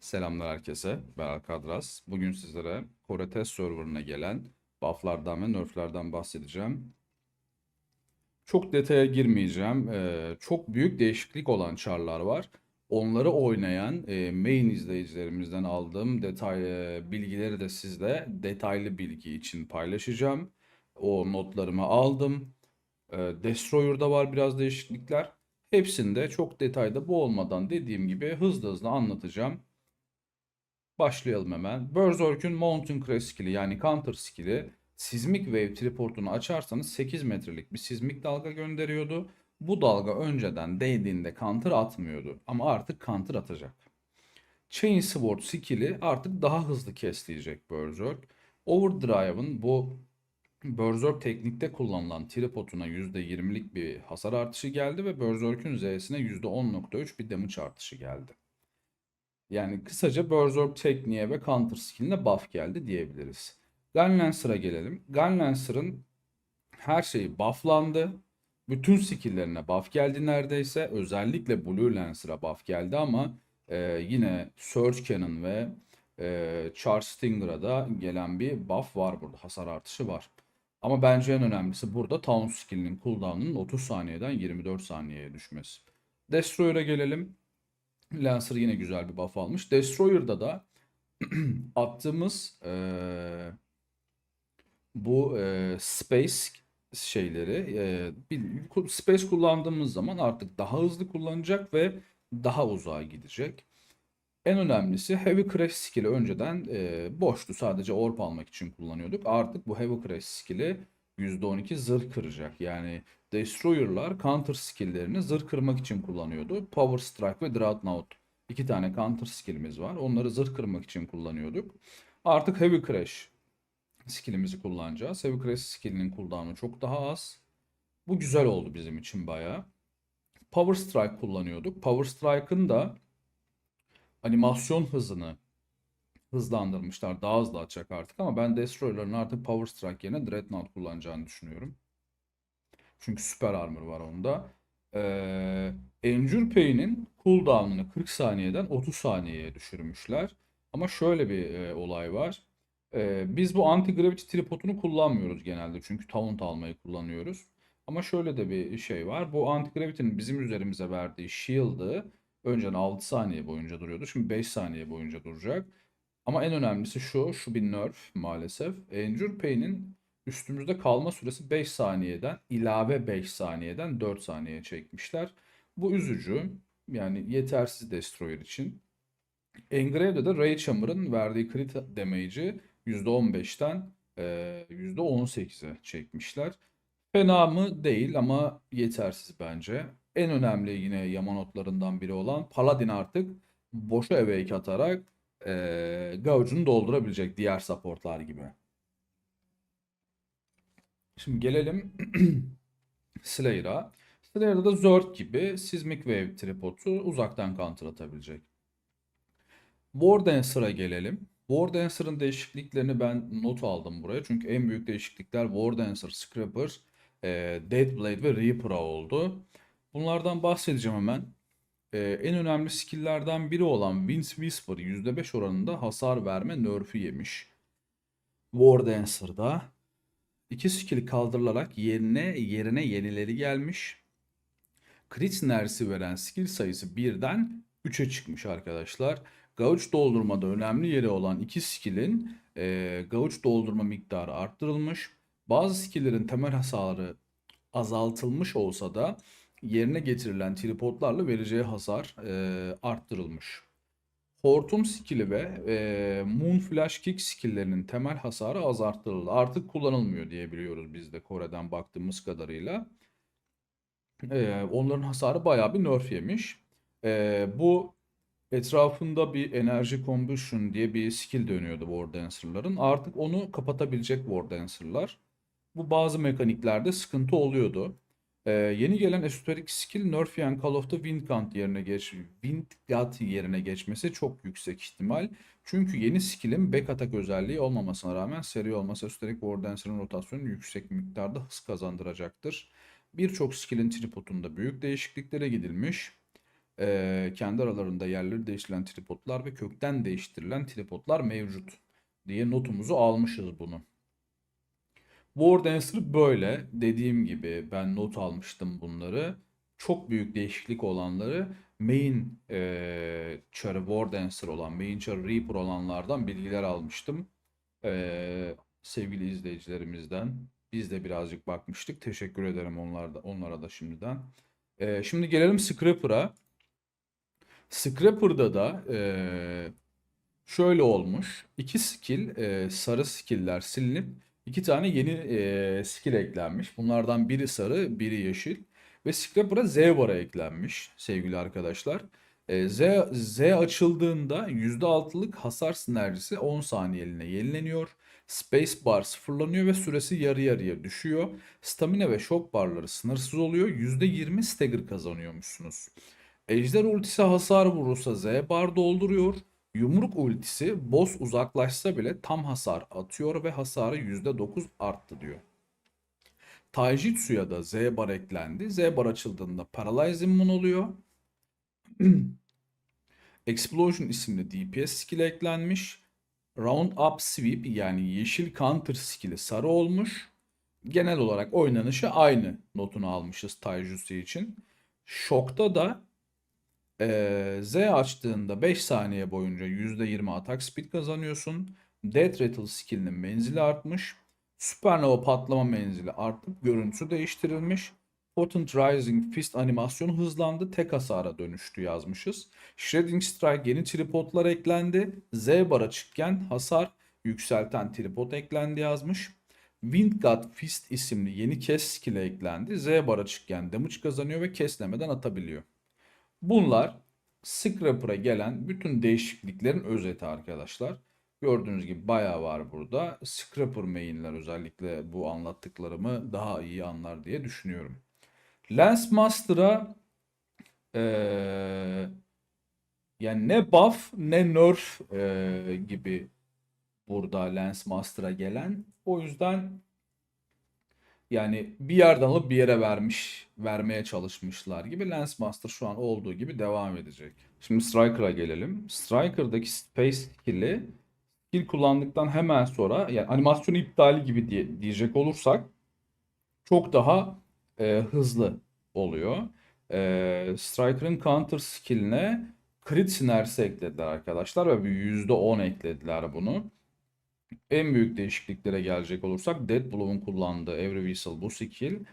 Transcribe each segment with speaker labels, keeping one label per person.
Speaker 1: Selamlar herkese. Ben Alkadras. Bugün sizlere Kore Test Server'ına gelen bufflardan ve nerflerden bahsedeceğim. Çok detaya girmeyeceğim. Ee, çok büyük değişiklik olan charlar var. Onları oynayan e, main izleyicilerimizden aldığım detay e, bilgileri de sizle detaylı bilgi için paylaşacağım. O notlarımı aldım. E, Destroyer'da var biraz değişiklikler. Hepsinde çok detayda boğulmadan dediğim gibi hızlı hızlı anlatacağım. Başlayalım hemen. Berserk'ün Mountain Crest skill'i yani counter skill'i Sismic Wave triportunu açarsanız 8 metrelik bir sismik dalga gönderiyordu. Bu dalga önceden değdiğinde counter atmıyordu ama artık counter atacak. Chain Sword skill'i artık daha hızlı kesleyecek Berserk. Overdrive'ın bu Berserk teknikte kullanılan tripoduna %20'lik bir hasar artışı geldi ve Berserk'ün Z'sine %10.3 bir damage artışı geldi. Yani kısaca Berserk tekniğe ve counter skill'ine buff geldi diyebiliriz. Gunlancer'a gelelim. Gunlancer'ın her şeyi bufflandı. Bütün skill'lerine buff geldi neredeyse. Özellikle Blue Lancer'a buff geldi ama e, yine Surge Cannon ve e, Charge Stinger'a da gelen bir buff var burada. Hasar artışı var. Ama bence en önemlisi burada Taunt skill'inin cooldown'unun 30 saniyeden 24 saniyeye düşmesi. Destroyer'a gelelim. Lancer yine güzel bir buff almış. Destroyer'da da attığımız eee, bu eee, space şeyleri eee, bir space kullandığımız zaman artık daha hızlı kullanacak ve daha uzağa gidecek. En önemlisi Heavy Crash skill'i önceden eee, boştu. Sadece orb almak için kullanıyorduk. Artık bu Heavy Crash skill'i %12 zırh kıracak. Yani Destroyer'lar counter skill'lerini zırh kırmak için kullanıyordu. Power Strike ve Dreadnought. İki tane counter skill'imiz var. Onları zırh kırmak için kullanıyorduk. Artık Heavy Crash skill'imizi kullanacağız. Heavy Crash skill'inin cooldown'u çok daha az. Bu güzel oldu bizim için bayağı. Power Strike kullanıyorduk. Power Strike'ın da animasyon hızını hızlandırmışlar. Daha hızlı atacak artık ama ben Destroyer'ların artık Power Strike yerine Dreadnought kullanacağını düşünüyorum. Çünkü süper armor var onda. Ee, Endure Pain'in cooldown'ını 40 saniyeden 30 saniyeye düşürmüşler. Ama şöyle bir e, olay var. Ee, biz bu anti-gravity tripodunu kullanmıyoruz genelde. Çünkü taunt almayı kullanıyoruz. Ama şöyle de bir şey var. Bu anti-gravity'nin bizim üzerimize verdiği shield'ı önceden 6 saniye boyunca duruyordu. Şimdi 5 saniye boyunca duracak. Ama en önemlisi şu, şu bir nerf maalesef. Endure Pain'in üstümüzde kalma süresi 5 saniyeden ilave 5 saniyeden 4 saniyeye çekmişler. Bu üzücü. Yani yetersiz Destroyer için. Engrave'de de Rage Hammer'ın verdiği crit damage'i %15'ten eee, %18'e çekmişler. Fena mı? Değil ama yetersiz bence. En önemli yine Yamanotlarından biri olan Paladin artık boşa evake atarak eee Gauge'unu doldurabilecek diğer supportlar gibi. Şimdi gelelim Slayer'a. Slayer'da da Zerg gibi Seismic Wave tripodu uzaktan counter atabilecek. War gelelim. War değişikliklerini ben not aldım buraya. Çünkü en büyük değişiklikler War Dancer, Scrapper, e, Deadblade ve Reaper'a oldu. Bunlardan bahsedeceğim hemen. E, en önemli skill'lerden biri olan Winds Whisper %5 oranında hasar verme nerf'ü yemiş. War Dancer'da. İki skill kaldırılarak yerine yerine yenileri gelmiş. Crit nersi veren skill sayısı birden 3'e çıkmış arkadaşlar. Gauge doldurmada önemli yeri olan iki skill'in e, gauge doldurma miktarı arttırılmış. Bazı skill'lerin temel hasarı azaltılmış olsa da yerine getirilen tripodlarla vereceği hasar e, arttırılmış. Hortum skill'i ve e, Moon Flash Kick skill'lerinin temel hasarı azaltıldı. Artık kullanılmıyor diye biliyoruz biz de Kore'den baktığımız kadarıyla. E, onların hasarı bayağı bir nerf yemiş. E, bu etrafında bir enerji combustion diye bir skill dönüyordu War. Artık onu kapatabilecek War. Bu bazı mekaniklerde sıkıntı oluyordu. Ee, yeni gelen esoterik skill Nerfian Call of the Windguard yerine geç Windguard yerine geçmesi çok yüksek ihtimal. Çünkü yeni skill'in back attack özelliği olmamasına rağmen seri olması esoterik War rotasyonu yüksek miktarda hız kazandıracaktır. Birçok skill'in tripodunda büyük değişikliklere gidilmiş. e, kendi aralarında yerleri değiştirilen tripodlar ve kökten değiştirilen tripodlar mevcut diye notumuzu almışız bunu. Word Answer böyle. Dediğim gibi ben not almıştım bunları. Çok büyük değişiklik olanları main e, çarı Word Answer olan, main çarı Reaper olanlardan bilgiler almıştım. E, sevgili izleyicilerimizden. Biz de birazcık bakmıştık. Teşekkür ederim onlara da, onlara da şimdiden. E, şimdi gelelim Scrapper'a. Scrapper'da da e, şöyle olmuş. İki skill, e, sarı skill'ler silinip iki tane yeni e, skill eklenmiş. Bunlardan biri sarı, biri yeşil. Ve Scrapper'a Z bar'a eklenmiş sevgili arkadaşlar. E, Z, Z açıldığında %6'lık hasar sinerjisi 10 saniyeliğine yenileniyor. Space bar sıfırlanıyor ve süresi yarı yarıya düşüyor. Stamina ve şok barları sınırsız oluyor. %20 stagger kazanıyormuşsunuz. Ejder ultisi hasar vurursa Z bar dolduruyor. Yumruk ultisi boss uzaklaşsa bile tam hasar atıyor ve hasarı %9 arttı diyor. Taijutsu'ya da Z bar eklendi. Z bar açıldığında Paralyze Immune oluyor. Explosion isimli DPS skill eklenmiş. Round Up Sweep yani yeşil counter skill'i sarı olmuş. Genel olarak oynanışı aynı notunu almışız Taijutsu için. Şokta da Z açtığında 5 saniye boyunca %20 atak speed kazanıyorsun. Death Rattle skillinin menzili artmış. Supernova patlama menzili artıp görüntüsü değiştirilmiş. Potent Rising Fist animasyonu hızlandı. Tek hasara dönüştü yazmışız. Shredding Strike yeni tripodlar eklendi. Z bar açıkken hasar yükselten tripod eklendi yazmış. Wind God Fist isimli yeni kes skill'i eklendi. Z bar açıkken damage kazanıyor ve keslemeden atabiliyor. Bunlar Scrapper'a gelen bütün değişikliklerin özeti arkadaşlar. Gördüğünüz gibi bayağı var burada. Scrapper main'ler özellikle bu anlattıklarımı daha iyi anlar diye düşünüyorum. Lens Master'a ee, yani ne buff ne nerf ee, gibi burada Lens Master'a gelen. O yüzden yani bir yerden alıp bir yere vermiş, vermeye çalışmışlar gibi Lens Master şu an olduğu gibi devam edecek. Şimdi Striker'a gelelim. Striker'daki Space skill'i skill kullandıktan hemen sonra yani animasyonu iptali gibi diye, diyecek olursak çok daha e, hızlı oluyor. E, Striker'ın counter skill'ine crit sinerjisi eklediler arkadaşlar ve bir %10 eklediler bunu. En büyük değişikliklere gelecek olursak Deadblood'un kullandığı Every Whistle bu skill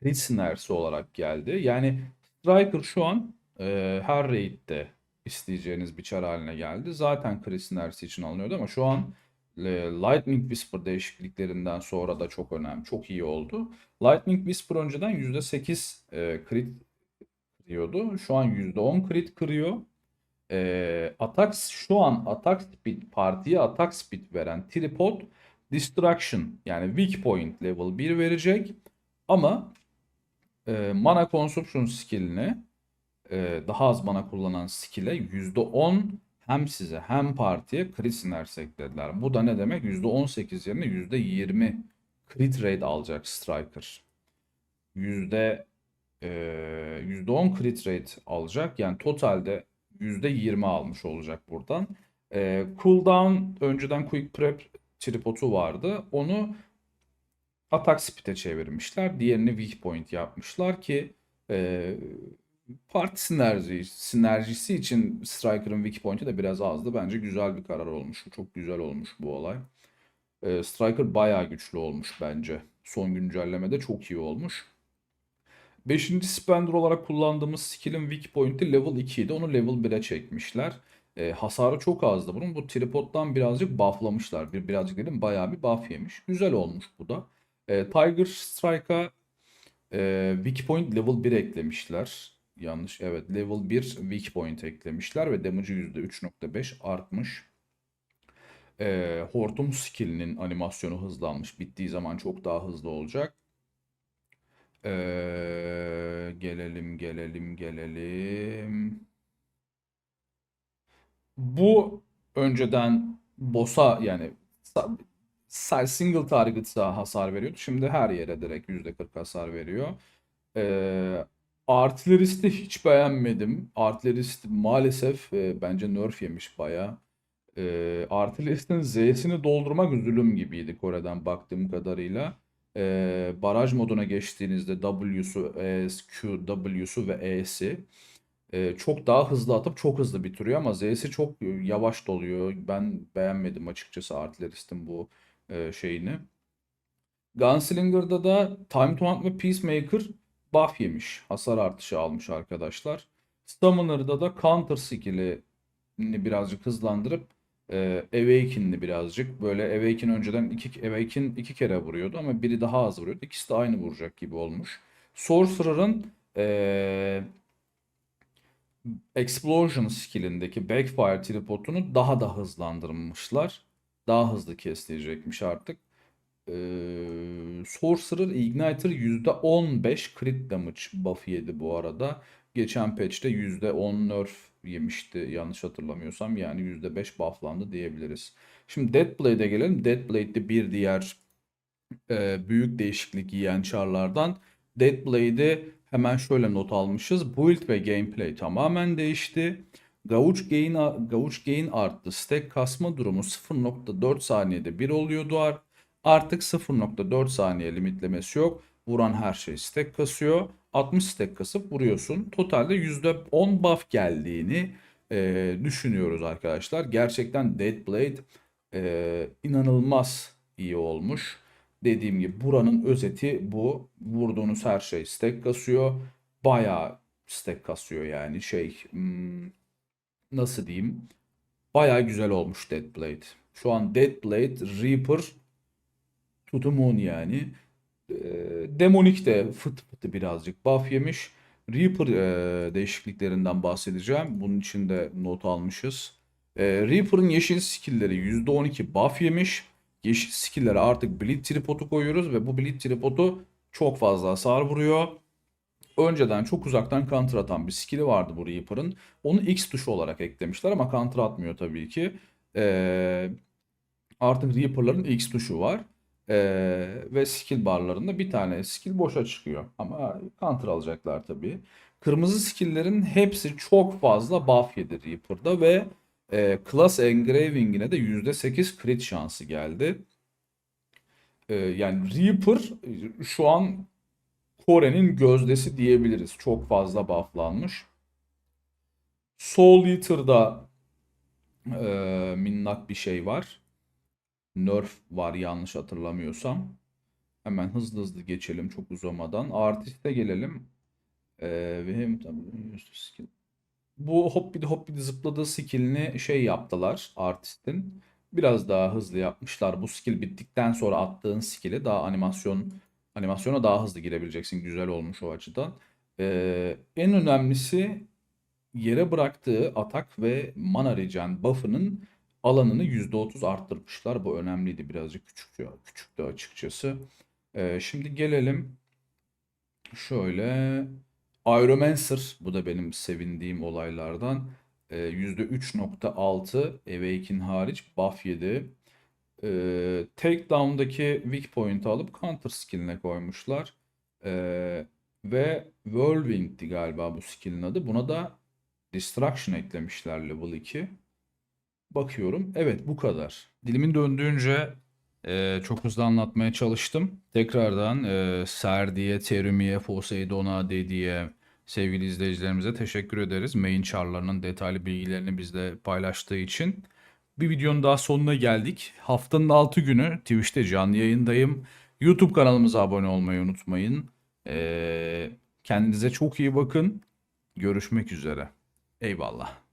Speaker 1: crit olarak geldi. Yani Striker şu an e, her raid'de isteyeceğiniz bir çar haline geldi. Zaten crit için alınıyordu ama şu an e, Lightning Whisper değişikliklerinden sonra da çok önemli, çok iyi oldu. Lightning Whisper önceden %8 e, crit kırıyordu. Şu an %10 crit kırıyor. E, atak şu an atak speed partiye atak speed veren tripod destruction yani weak point level 1 verecek ama e, mana consumption skill'ini e, daha az mana kullanan skill'e %10 hem size hem partiye crit sinerjisi eklediler. Bu da ne demek? %18 yerine %20 crit rate alacak Striker. Yüzde e, %10 crit rate alacak. Yani totalde %20 almış olacak buradan. E, cooldown önceden quick prep tripodu vardı. Onu atak speed'e çevirmişler. Diğerini weak point yapmışlar ki e, parti sinerji, sinerjisi için Striker'ın weak point'i de biraz azdı. Bence güzel bir karar olmuş. Çok güzel olmuş bu olay. E, Striker bayağı güçlü olmuş bence. Son güncellemede çok iyi olmuş. Beşinci spender olarak kullandığımız skill'in weak point'i level 2 idi. Onu level 1'e çekmişler. E, hasarı çok azdı bunun. Bu tripod'dan birazcık bufflamışlar. Bir, birazcık dedim bayağı bir buff yemiş. Güzel olmuş bu da. E, Tiger Strike'a e, weak point level 1 eklemişler. Yanlış evet level 1 weak point eklemişler ve damage'ı %3.5 artmış. E, hortum skill'inin animasyonu hızlanmış. Bittiği zaman çok daha hızlı olacak. Ee, gelelim gelelim gelelim. Bu önceden boss'a yani single target'a hasar veriyordu. Şimdi her yere direkt %40 hasar veriyor. Ee, Artillerist'i hiç beğenmedim. Artillerist maalesef e, bence nerf yemiş bayağı. E, Artillerist'in Z'sini doldurmak zulüm gibiydi Kore'den baktığım kadarıyla. E, baraj moduna geçtiğinizde W'su, E's, Q, W'su ve E'si e, çok daha hızlı atıp çok hızlı bitiriyor ama Z'si çok yavaş doluyor. Ben beğenmedim açıkçası Artillerist'in bu e, şeyini. Gunslinger'da da Time to Hunt ve Peacemaker buff yemiş. Hasar artışı almış arkadaşlar. Summoner'da da Counter skill'ini birazcık hızlandırıp e, Awaken'ini birazcık böyle Awaken önceden iki, Awaken iki kere vuruyordu ama biri daha az vuruyordu. İkisi de aynı vuracak gibi olmuş. Sorcerer'ın e, Explosion skill'indeki Backfire tripodunu daha da hızlandırmışlar. Daha hızlı kesilecekmiş artık. Ee, Sorcerer Igniter %15 crit damage buff yedi bu arada. Geçen patch'te %10 nerf yemişti yanlış hatırlamıyorsam. Yani %5 bufflandı diyebiliriz. Şimdi Deathblade'e gelelim. Deathblade'de bir diğer e, büyük değişiklik yiyen çarlardan Deathblade'i hemen şöyle not almışız. Build ve gameplay tamamen değişti. Gauge gain, gauge gain arttı. Stack kasma durumu 0.4 saniyede 1 oluyordu. Ar- Artık 0.4 saniye limitlemesi yok. Vuran her şey stack kasıyor. 60 stack kasıp vuruyorsun. Totalde %10 buff geldiğini e, düşünüyoruz arkadaşlar. Gerçekten Deadblade e, inanılmaz iyi olmuş. Dediğim gibi buranın özeti bu. Vurduğunuz her şey stack kasıyor. Bayağı stack kasıyor yani şey hmm, nasıl diyeyim? Bayağı güzel olmuş Deadblade. Şu an Deadblade, Reaper, To the Moon yani. Ee, Demonik de fıt fıtı birazcık buff yemiş. Reaper e, değişikliklerinden bahsedeceğim. Bunun için de not almışız. E, Reaper'ın yeşil skill'leri %12 buff yemiş. Yeşil skill'lere artık Bleed Tripod'u koyuyoruz ve bu Bleed Tripod'u çok fazla hasar vuruyor. Önceden çok uzaktan counter atan bir skill'i vardı bu Reaper'ın. Onu X tuşu olarak eklemişler ama counter atmıyor tabii ki. E, artık Reaper'ların X tuşu var. Ee, ve skill barlarında bir tane skill boşa çıkıyor. Ama counter alacaklar tabii. Kırmızı skill'lerin hepsi çok fazla buff yedi Reaper'da ve e, Class Engraving'ine de %8 crit şansı geldi. E, yani Reaper şu an Kore'nin gözdesi diyebiliriz. Çok fazla bufflanmış. Soul Eater'da e, minnak bir şey var. Nerf var yanlış hatırlamıyorsam. Hemen hızlı hızlı geçelim çok uzamadan. Artist'e gelelim. Ee. Bu hoppidi hoppidi zıpladığı skillini şey yaptılar artistin. Biraz daha hızlı yapmışlar. Bu skill bittikten sonra attığın skill'i daha animasyon animasyona daha hızlı girebileceksin. Güzel olmuş o açıdan. Ee, en önemlisi yere bıraktığı atak ve mana regen buff'ının alanını %30 arttırmışlar. Bu önemliydi birazcık küçüktü, küçüktü açıkçası. Ee, şimdi gelelim şöyle Aeromancer bu da benim sevindiğim olaylardan. Ee, %3.6 Awaken hariç buff yedi. Ee, Takedown'daki weak point'ı alıp counter skill'ine koymuşlar. Ee, ve Whirlwind'di galiba bu skill'in adı. Buna da Destruction eklemişler level 2. Bakıyorum. Evet bu kadar. Dilimin döndüğünce e, çok hızlı anlatmaya çalıştım. Tekrardan e, Serdi'ye, Terimi'ye, Poseidon'a, Dedi'ye, sevgili izleyicilerimize teşekkür ederiz. Main charlarının detaylı bilgilerini bizle paylaştığı için. Bir videonun daha sonuna geldik. Haftanın 6 günü Twitch'te canlı yayındayım. YouTube kanalımıza abone olmayı unutmayın. E, kendinize çok iyi bakın. Görüşmek üzere. Eyvallah.